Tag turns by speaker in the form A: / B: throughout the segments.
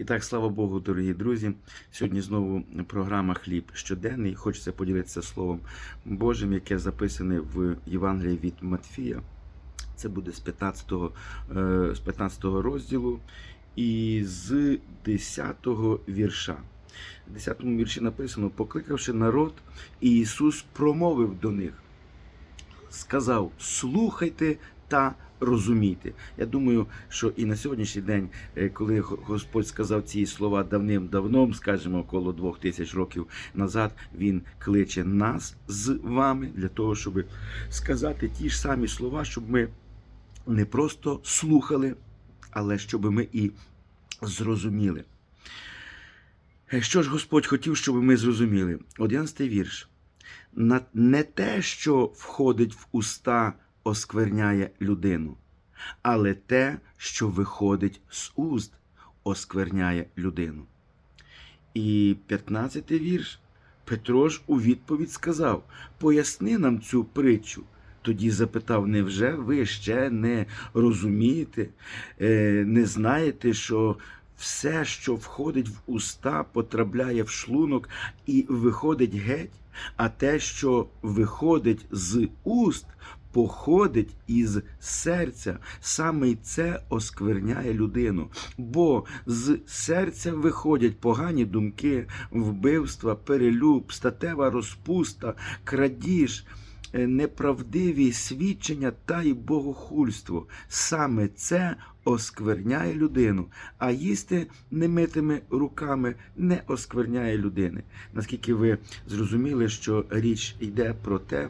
A: І так, слава Богу, дорогі друзі. Сьогодні знову програма Хліб щоденний. Хочеться поділитися Словом Божим, яке записане в Євангелії від Матфія. Це буде з 15, е, з 15 розділу і з 10 вірша. В 10 вірші написано: покликавши народ, Ісус промовив до них, сказав: Слухайте та розумійте. Я думаю, що і на сьогоднішній день, е, коли Господь сказав ці слова давним-давно, скажімо, около двох тисяч років назад, Він кличе нас з вами для того, щоб сказати ті ж самі слова, щоб ми не просто слухали, але щоб ми і зрозуміли. Е, Що ж Господь хотів, щоб ми зрозуміли? Одинадцятий вірш. Не те, що входить в уста, оскверняє людину, але те, що виходить з уст, оскверняє людину. І 15 вірш. Петро ж у відповідь сказав: Поясни нам цю притчу. Тоді запитав: Невже ви ще не розумієте, е, не знаєте, що все, що входить в уста, потрапляє в шлунок і виходить геть, а те, що виходить з уст, походить із серця. Саме це оскверняє людину. Бо з серця виходять погані думки, вбивства, перелюб, статева розпуста, крадіж. е, Неправдиві свідчення та й богохульство. Саме це оскверняє людину, а їсти немитими руками не оскверняє людини. Наскільки ви зрозуміли, що річ йде про те,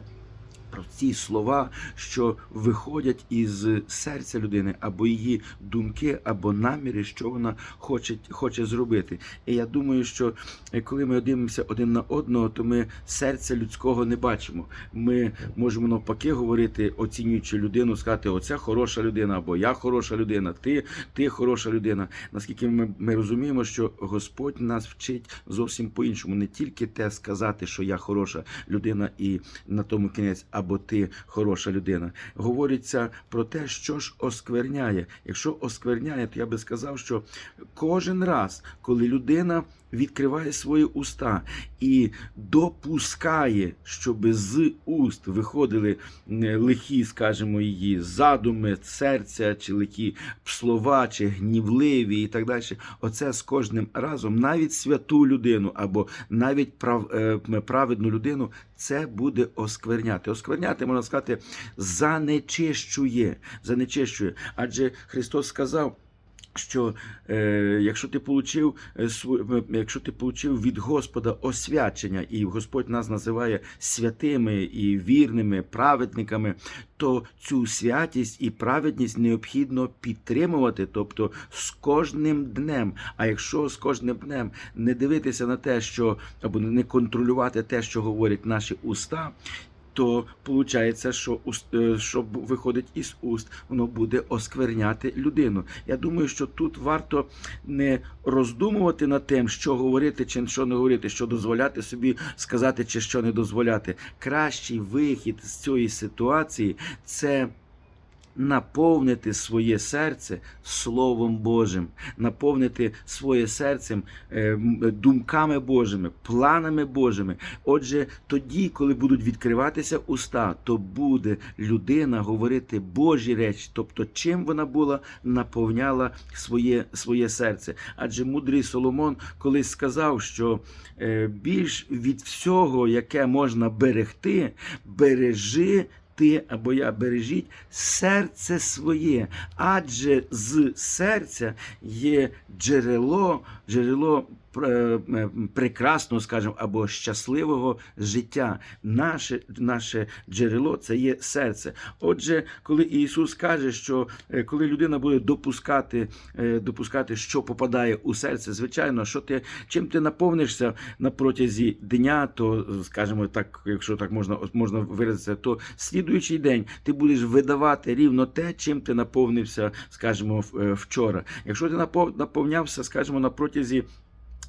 A: про ці слова, що виходять із серця людини, або її думки, або наміри, що вона хоче, хоче зробити. І я думаю, що е, коли ми дивимося один на одного, то ми серця людського не бачимо. Ми можемо навпаки говорити, оцінюючи людину, сказати, оця хороша людина, або я хороша людина, ти, ти хороша людина. Наскільки ми, ми розуміємо, що Господь нас вчить зовсім по-іншому, не тільки те сказати, що я хороша людина, і на тому кінець, або ти хороша людина. Говориться про те, що ж оскверняє. Якщо оскверняє, то я би сказав, що кожен раз, коли людина відкриває свої уста і допускає, щоб з уст виходили е, лихі, скажімо, її задуми, серця, чи лихі слова, чи гнівливі і так далі. Оце з кожним разом, навіть святу людину або навіть прав, е, праведну людину, це буде оскверняти. Оскверняти, можна сказати, занечищує. занечищує. Адже Христос сказав. Що е, якщо ти получив е, якщо ти получив від Господа освячення, і Господь нас називає святими і вірними праведниками, то цю святість і праведність необхідно підтримувати, тобто з кожним днем. А якщо з кожним днем не дивитися на те, що або не контролювати те, що говорять наші уста. То виходить, що е, що виходить із уст, воно буде оскверняти людину. Я думаю, що тут варто не роздумувати над тим, що говорити чи що не говорити, що дозволяти собі сказати, чи що не дозволяти. Кращий вихід з цієї ситуації це. Наповнити своє серце Словом Божим, наповнити своє серцем е, думками Божими, планами Божими. Отже, тоді, коли будуть відкриватися уста, то буде людина говорити Божі речі, тобто чим вона була наповняла своє, своє серце. Адже мудрий Соломон колись сказав, що е, більш від всього, яке можна берегти, бережи. Ти або я бережіть серце своє, адже з серця є джерело, джерело прекрасного, скажімо, або щасливого життя. Наше, наше джерело це є серце. Отже, коли Ісус каже, що е, коли людина буде допускати, е, допускати, що попадає у серце, звичайно, що ти чим ти наповнишся на протязі дня, то скажімо так, якщо так можна можна виразитися, то слідуючий день ти будеш видавати рівно те, чим ти наповнився, скажімо, е, вчора. Якщо ти напов- наповнявся, скажімо, на протязі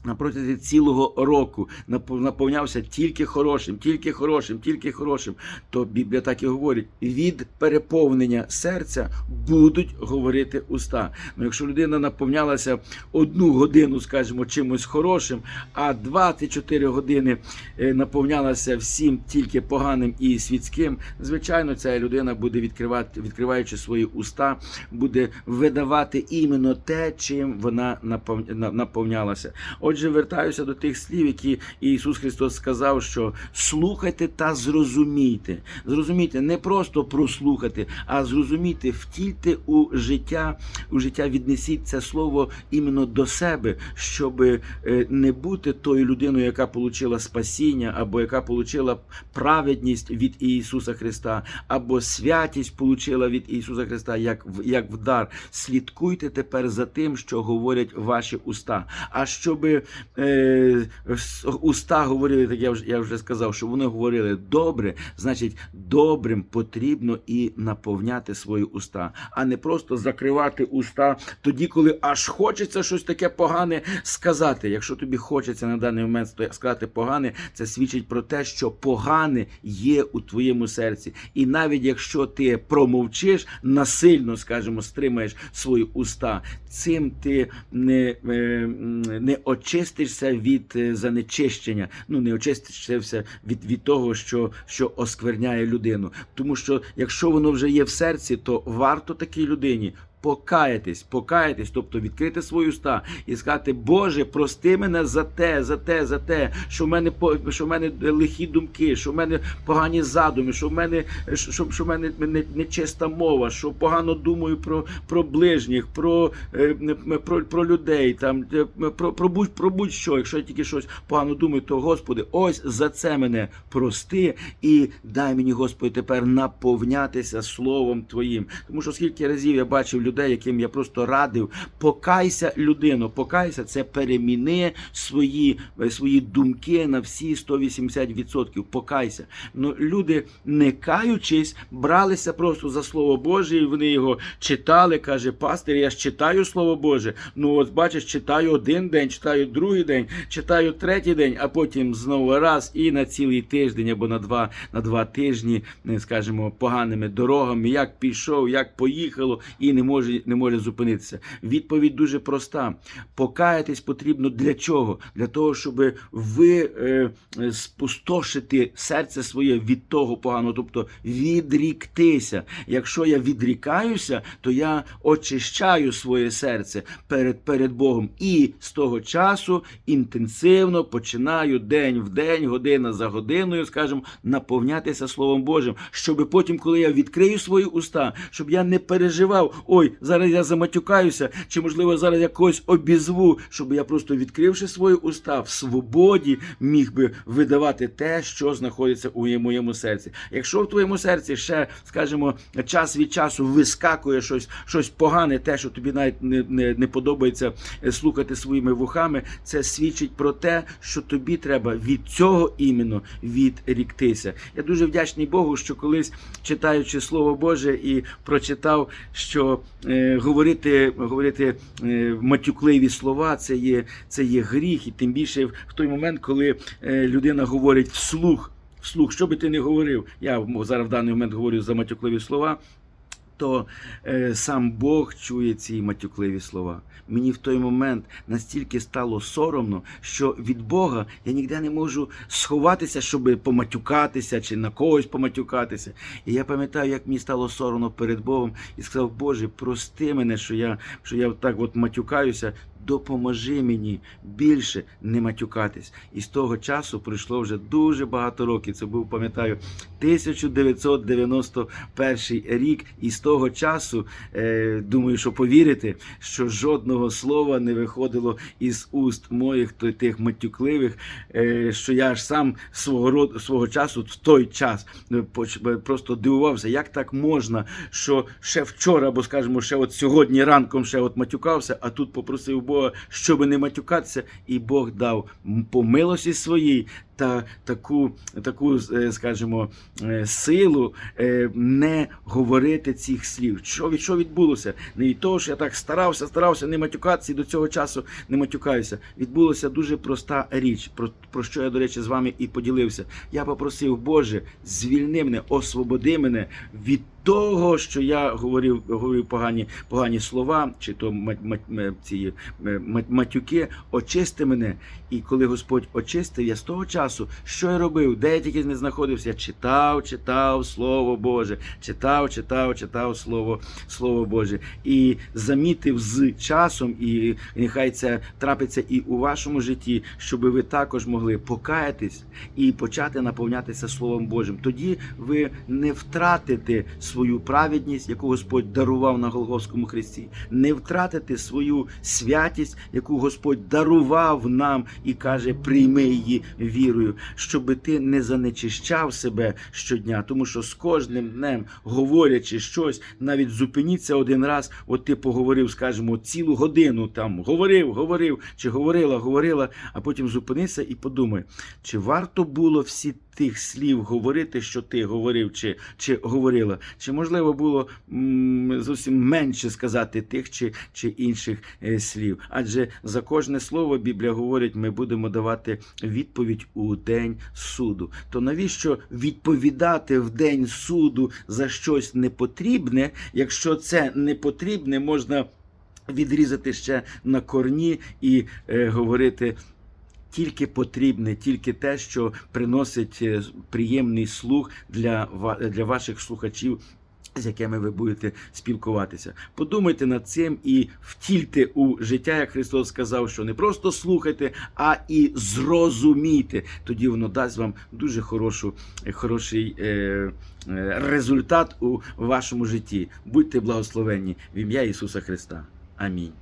A: на протязі цілого року напов- наповнявся тільки хорошим, тільки хорошим, тільки хорошим, то Біблія так і говорить: від переповнення серця будуть говорити уста. Ну, якщо людина наповнялася одну годину, скажімо, чимось хорошим, а 24 години е, наповнялася всім тільки поганим і світським, звичайно, ця людина буде відкривати, відкриваючи свої уста, буде видавати іменно те, чим вона напов- наповнялася. Отже, вертаюся до тих слів, які Ісус Христос сказав, що слухайте та зрозумійте. Зрозумійте, не просто прослухати, а зрозумійте, втільте у життя, у життя віднесіть це слово іменно до себе, щоб е, не бути тою людиною, яка отримала спасіння, або яка отримала праведність від Ісуса Христа, або святість отримала від Ісуса Христа як, як в дар. Слідкуйте тепер за тим, що говорять ваші уста. А щоб е, уста говорили, так я вже, я вже сказав, що вони говорили добре, значить, добрим потрібно і наповняти свої уста, а не просто закривати уста тоді, коли аж хочеться щось таке погане сказати. Якщо тобі хочеться на даний момент сказати погане, це свідчить про те, що погане є у твоєму серці. І навіть якщо ти промовчиш, насильно, скажімо, стримаєш свої уста, цим ти не, е, не очистишся від е, занечищення, ну не очистишся від, від того, що, що оскверняє людину. Тому що якщо воно вже є в серці, то варто такій людині. Покаятись, покаятись, тобто відкрити свої уста і сказати, Боже, прости мене за те, за те, за те, що в мене що в мене лихі думки, що в мене погані задуми, що в мене що, що в мене нечиста мова, що погано думаю про, про ближніх, про, е, про, про людей, там е, про, про, будь, про будь-що. Якщо я тільки щось погано думаю, то Господи, ось за це мене прости і дай мені, Господи, тепер наповнятися Словом Твоїм. Тому що скільки разів я бачив людей, яким я просто радив, покайся, людино, покайся, це переміни свої, е, свої думки на всі 180%. Покайся. Ну, люди, не каючись, бралися просто за Слово Боже, і вони його читали. Каже, пастир, я ж читаю Слово Боже. Ну, от бачиш, читаю один день, читаю другий день, читаю третій день, а потім знову раз і на цілий тиждень або на два, на два тижні, е, скажімо, поганими дорогами, як пішов, як поїхало, і не може, не може зупинитися. Відповідь дуже проста. Покаятись потрібно для чого? Для того, щоб ви е, е, спустошити серце своє від того поганого, тобто відріктися. Якщо я відрікаюся, то я очищаю своє серце перед, перед Богом. І з того часу інтенсивно починаю день в день, година за годиною, скажімо, наповнятися Словом Божим, щоб потім, коли я відкрию свої уста, щоб я не переживав, ой, зараз я заматюкаюся, чи можливо зараз я когось обізву, щоб я просто відкривши свої уста в свободі, міг би видавати те, що знаходиться у моєму серці. Якщо в твоєму серці ще, скажімо, час від часу вискакує щось, щось погане, те, що тобі навіть не, не, не подобається е, слухати своїми вухами, це свідчить про те, що тобі треба від цього іменно відріктися. Я дуже вдячний Богу, що колись читаючи Слово Боже і прочитав, що говорити, говорити е, матюкливі слова це є, це є гріх, і тим більше в той момент, коли е, людина говорить вслух. Вслух, що би ти не говорив, я зараз в даний момент говорю за матюкливі слова, то е, сам Бог чує ці матюкливі слова. Мені в той момент настільки стало соромно, що від Бога я ніде не можу сховатися, щоб поматюкатися чи на когось поматюкатися. І я пам'ятаю, як мені стало соромно перед Богом, і сказав, Боже, прости мене, що я, що я так от матюкаюся. Допоможи мені більше не матюкатись. І з того часу пройшло вже дуже багато років. Це був, пам'ятаю, 1991 рік. І з того часу, е, думаю, що повірите, що жодного слова не виходило із уст моїх тих матюкливих, е, що я аж сам свого роду свого часу в той час е, поч- просто дивувався, як так можна, що ще вчора, або скажімо, ще от сьогодні ранком ще от матюкався, а тут попросив Бога, щоб не матюкатися, і Бог дав по милості своїй та таку, таку е, скажімо, е, силу е, не говорити цих слів. Що, що відбулося? Не від того, що я так старався, старався не матюкатися і до цього часу не матюкаюся. Відбулася дуже проста річ, про, про що я, до речі, з вами і поділився. Я попросив, Боже, звільни мене, освободи мене від того, що я говорив, говорив погані, погані слова, чи то ці матюки, очисти мене. І коли Господь очистив, я з того часу, що я робив, де я тільки не знаходився, я читав, читав Слово Боже, читав, читав, читав Слово, Слово Боже. І замітив з часом, і нехай це трапиться і у вашому житті, щоб ви також могли покаятись і почати наповнятися Словом Божим. Тоді ви не втратите свою праведність, яку Господь дарував на Голгофському хресті, не втратите свою святість, яку Господь дарував нам і каже: прийми її вірою, щоб ти не занечищав себе щодня, тому що з кожним днем, говорячи щось, навіть зупиніться один раз. От ти поговорив, скажімо, цілу годину там говорив, говорив, чи говорила, говорила, а потім зупинися і подумай, чи варто було всі тих слів говорити, що ти говорив, чи, чи говорила, чи можливо було м, зовсім менше сказати тих чи, чи інших е, слів. Адже за кожне слово Біблія говорить, ми будемо давати відповідь у день суду. То навіщо відповідати в день суду за щось непотрібне, якщо це непотрібне, можна відрізати ще на корні і е, говорити. Тільки потрібне, тільки те, що приносить е, приємний слух для, для ваших слухачів, з якими ви будете спілкуватися. Подумайте над цим і втільте у життя, як Христос сказав, що не просто слухайте, а і зрозумійте. Тоді воно дасть вам дуже хорошу, хороший е, е, результат у вашому житті. Будьте благословенні в ім'я Ісуса Христа. Амінь.